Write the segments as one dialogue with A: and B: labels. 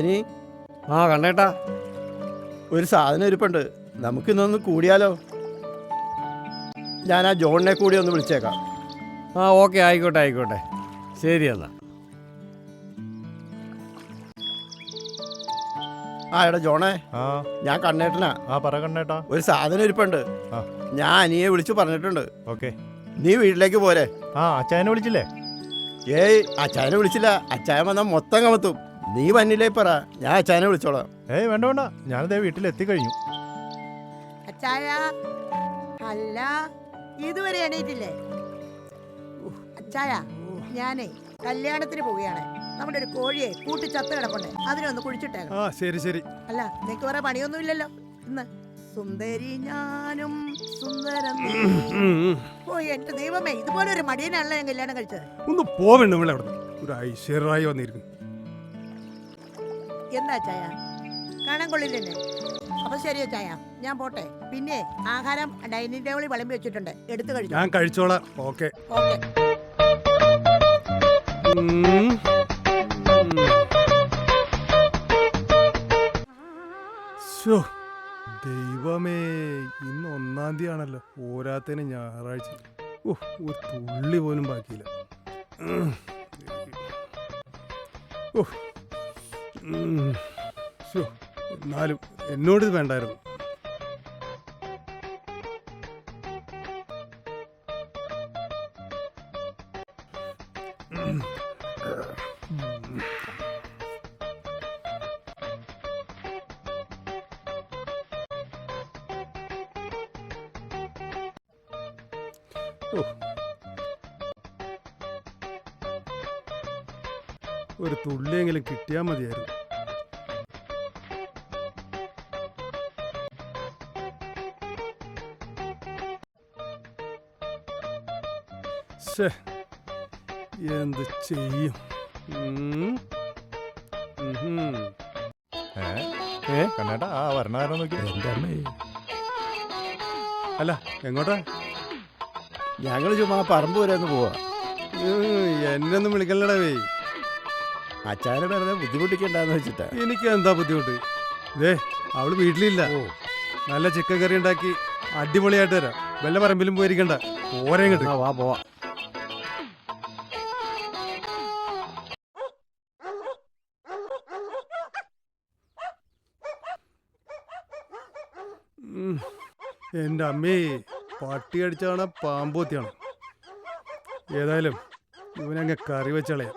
A: അനി
B: ആ കണ്ടേട്ടാ.
A: ഒരു സാധനം ഇരിപ്പുണ്ട്. നമുക്കിന്നൊന്ന് കൂടിയാലോ? ഞാൻ ആ ജോണിനെ കൂടി ഒന്ന് വിളിച്ചേക്കാം.
B: ആ ഓക്കെ ആയിക്കോട്ടെ ആയിക്കോട്ടെ. ശരി എന്നാ.
A: ആ എടാ ജോണേ.
C: ആ.
A: ഞാൻ കണ്ണേട്ടനാ.
C: ആ പറ കണ്ണേട്ടാ.
A: ഒരു സാധനം ഇരിപ്പുണ്ട്.
C: ആ.
A: ഞാൻ അനിയെ വിളിച്ചു പറഞ്ഞിട്ടുണ്ട്.
C: ഓക്കെ.
A: നീ വീട്ടിലേക്ക് പോരെ.
C: ആ അച്ചായനെ വിളിച്ചില്ലേ?
A: ഏയ് അച്ചായനെ വിളിച്ചില്ല. അച്ചായൻ വന്നാൽ മൊത്തം കമത്തും. നീ വന്നില്ലേ പറ. ഞാൻ അച്ഛനെ വിളിച്ചോളാം.
C: ഏയ് വേണ്ട വേണ്ട. ഞാനിതേ വീട്ടിൽ എത്തിക്കഴിഞ്ഞു
D: അച്ചായ അല്ല ഇതുവരെ എണീറ്റില്ലേ? അച്ചായ ഞാനേ കല്യാണത്തിന് പോവുകയാണ്. നമ്മുടെ ഒരു കോഴിയെ കൂട്ടി ചത്ത കിടപ്പുണ്ട്. അതിനൊന്ന് കുഴിച്ചിട്ടേക്കണം.
C: ആ ശരി ശരി.
D: അല്ല നിനക്ക് വേറെ പണിയൊന്നുമില്ലല്ലോ. ഇന്ന് സുന്ദരി ഞാനും സുന്ദരം ഓ എന്റെ ദൈവമേ ഇതുപോലെ ഒരു മടിയനാണല്ലോ ഞാൻ കല്യാണം കഴിച്ചത്.
E: ഒന്ന് പോവണ്ട ഒരു ഐശ്വര്യമായി വന്നിരിക്കുന്നു.
D: എന്താ ചായ? കാണാൻ കൊള്ളില്ലെന്നെ അപ്പൊ ശരിയോ ചായ. ഞാൻ പോട്ടെ. പിന്നെ ആഹാരം ഡൈനിങ് ടേബിളിൽ വിളമ്പി വെച്ചിട്ടുണ്ട്. എടുത്തു കഴിച്ചു.
E: ഞാൻ കഴിച്ചോളാം. ഓക്കെ.
D: ഓക്കെ.
E: ദൈവമേ ഇന്ന് ഒന്നാം തീയതി ആണല്ലോ പോരാത്തതിന് ഞായറാഴ്ച. ഓ ഒരു തുള്ളി പോലും ബാക്കിയില്ല. ഓഹ് ഓ എന്നാലും എന്നോട് ഇത് വേണ്ടായിരുന്നു ഓ. ഒരു തുള്ളിയെങ്കിലും കിട്ടിയാൽ മതിയായിരുന്നു. ശ്ശേ, എന്ത് ചെയ്യും? ഉം. ഉഹും.
C: ഏ?
E: ഏ?
C: കണ്ണേട്ടാ ആ വരണാരോ നോക്കി
E: എന്റെ അമ്മേ. അല്ല എങ്ങോട്ടാ?
A: ഞങ്ങൾ ചുമ്മാ പറമ്പ് വരെ ഒന്ന് പോവാ.
E: എന്നൊന്നും എന്നെ ഒന്നും വിളിക്കല്ലടവേ
A: അച്ചായനെ വെറുതെ ബുദ്ധിമുട്ടിക്കണ്ടെന്ന് വെച്ചിട്ടാ.
E: എനിക്ക് എന്താ ബുദ്ധിമുട്ട്? ഇതേ അവൾ വീട്ടിലില്ല. നല്ല ചിക്കൻ കറി ഉണ്ടാക്കി അടിപൊളിയായിട്ട് തരാം. വല്ല പറമ്പിലും പോയിരിക്കണ്ട. ഓരേ കിട്ടും
B: വാ പോവാ.
E: എന്റെ അമ്മേ പട്ടി അടിച്ചാണ് പാമ്പോത്തിയാണ് ഏതായാലും ഇവനങ്ങ് കറി വെച്ചളയാം.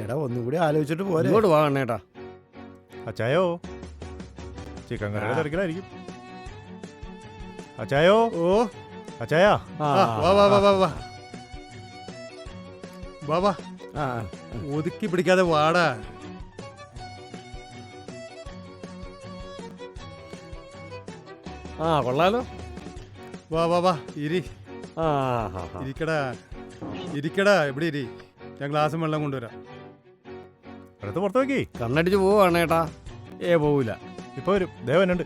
A: എടാ ഒന്നുകൂടി ആലോചിച്ചിട്ട് പോരെ.
B: ഇങ്ങോട്ട് വാ കണ്ണേട്ടാ.
C: അച്ചായോ? ചിക്കൻ കറിയുടെ തിരക്കിലായിരിക്കും. അച്ചായോ?
E: ഓ.
C: അച്ചായാ?
B: ആ.
E: വാ വാ വാ വാ വാ. വാ വാ.
A: ആ
E: ഒതുക്കി പിടിക്കാതെ വാടാ.
B: ആ കൊള്ളാലോ.
E: വാ വാ വാ ഇരി.
B: ആ ആ,
E: ഇരിക്കടാ. ഇരിക്കടാ എവിടെ ഇരി. ഞാൻ ഗ്ലാസും വെള്ളം കൊണ്ടുവരാം.
C: അടുത്ത് പുറത്ത് നോക്കി.
B: കണ്ണടിച്ച് പോവാണ് ഏട്ടാ. ഏ പോവില്ല
C: ഇപ്പൊ വരും. ദേവനുണ്ട്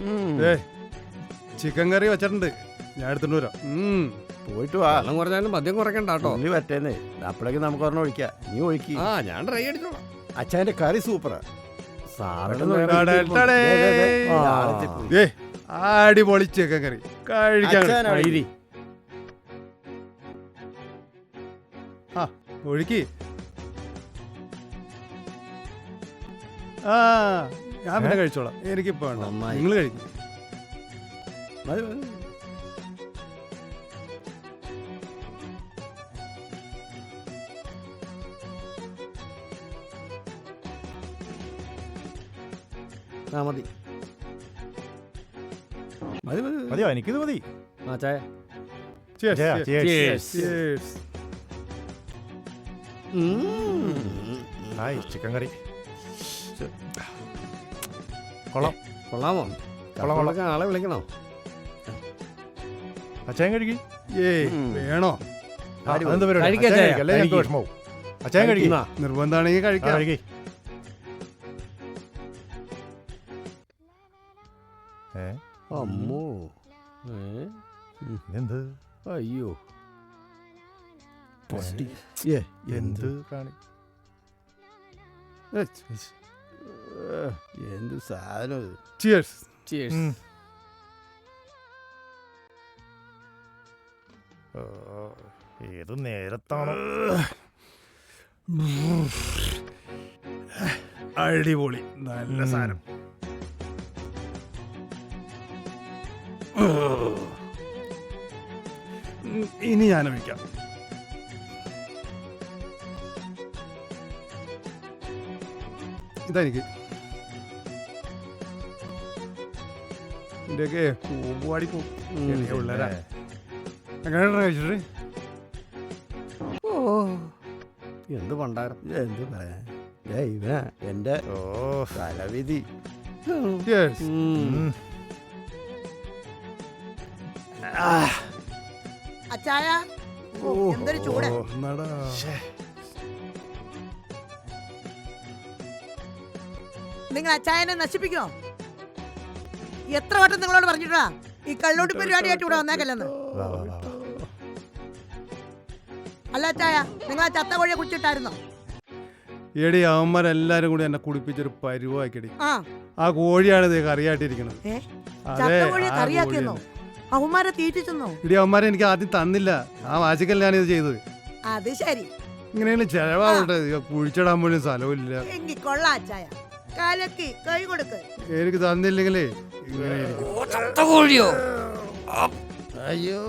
A: എന്നുണ്ട്
E: ഏ ചിക്കൻ കറി വെച്ചിട്ടുണ്ട്. ഞാൻ എടുത്തിട്ട് വരാം. ഉം.
A: പോയിട്ട് വാ.
B: വെള്ളം കുറഞ്ഞാലും മദ്യം കുറയ്ക്കണ്ട കേട്ടോ.
A: ഉള്ളി പറ്റേന്നേ അപ്പോഴേക്ക് നമുക്ക് ഒരെണ്ണം ഒഴിക്കാം. നീ ഒഴിക്കി.
B: ആ ഞാൻ ട്രൈ അടിച്ചോളാം
A: അച്ഛന്റെ കറി സൂപ്പറാ. പെട്ടെന്ന്
B: ആ.
E: ഏ അടിപൊളി ചിക്കൻ കറി. കഴിക്കാൻ
B: ആ.
E: ഒഴുക്കി. ആ ഞാൻ പിന്നെ കഴിച്ചോളാം എനിക്കിപ്പോ വേണ്ട
B: നന്നായി.
E: നിങ്ങൾ കഴിക്കും
A: മതി, മതി.
B: ആ മതി
A: മതി, മതി, മതി.
C: മതിയോ എനിക്കിത് മതി
B: ആ ചായ
E: Cheers,
C: അച്ചായ,
E: cheers,
C: cheers.
E: cheers.
B: ഉം.
C: ഹായ് ചിക്കൻ കറി കൊള്ളാം.
B: കൊള്ളാമോ?
C: കൊള്ളാം,
B: ആളെ വിളിക്കണോ?
C: അച്ചായൻ കഴുകി
E: ഏയ്. വേണോ?
C: അതെന്താ പരിപാടി?
B: കഴിക്ക്
C: അച്ചായൻ
B: അച്ചായ,
C: കഴിക്ക്, അല്ലേ? ഞങ്ങൾക്ക്
B: കഴിക്ക്.
C: വിഷമാവും. അച്ചായൻ കഴുകി
B: ഇന്നാ.
E: നിർബന്ധമാണെങ്കിൽ കഴിക്കാം.
C: കഴുകി ഏ?
B: അമ്മോ. ഏ?
C: എന്ത്
B: അയ്യോ.
A: ഏ,
C: എന്ത് കാണി?
A: എന്ത് സാധനം ഇത്?
E: ചിയേഴ്സ്.
C: ഉം. ഓ, ഏത് നേരത്താണ്?
E: അടിപൊളി. നല്ല സാധനം. ഉം, ഇനി ഞാൻ ഒഴിക്കാം ഇതെനിക്ക് ഇതിന്റെയൊക്കെ പോകും ചെറിയ പിള്ളേരാ എങ്ങനെയാണ് കഴിച്ചിട്ട്
B: ഓ. എന്ത് പണ്ടാരം?
A: എന്ത് പറയാ? ഇവനാ എന്റെ
C: ഓ.
A: തലവിധി.
D: അച്ചായ ഓ, എന്തൊരു ചൂട്. നിങ്ങൾ അച്ചായനെ നശിപ്പിക്കോ എത്ര വട്ടം നിങ്ങളോട് പറഞ്ഞിട്ടാ? ഈ കള്ളോട്ടി പരിപാടിയായിട്ട് ഇവിടെ വന്നേക്കല്ലെന്ന്. അല്ല അച്ചായ നിങ്ങൾ ആ ചത്ത കോഴിയെ കുടിച്ചിട്ടായിരുന്നോ?
E: എടി അവന്മാരെല്ലാരും കൂടി എന്നെ കുടിപ്പിച്ചൊരു പരിവാക്കിടി
D: ആ.
E: ആ കോഴിയാണ് ഇത് കറിയായിട്ടിരിക്കുന്നത്
D: ഏ?
E: അതെ,
D: ചത്ത കോഴിയെ
E: ആ
D: കറിയാക്കിയെന്നോ?
E: കോഴിയാണ്.
D: അവന്മാരെ തീറ്റിച്ചെന്നോ?
E: ഇടി അവന്മാരെ എനിക്ക് ആദ്യം തന്നില്ല. ആ വാചിക്കൽ ഞാനിത് ചെയ്തത്.
D: അത് ശരി.
E: ഇങ്ങനെയാണ് ചെലവാവട്ടെ. കുഴിച്ചിടാൻ പോലും സ്ഥലമില്ല
D: ഇല്ല. കൊള്ളാം അച്ചായ കലക്കി കൈ കൊടുക്ക്.
E: എനിക്ക് തന്നില്ലെങ്കിലേ ഇങ്ങനെ ഇരിക്കും.
B: ചത്ത കോഴിയോ?
A: അയ്യോ.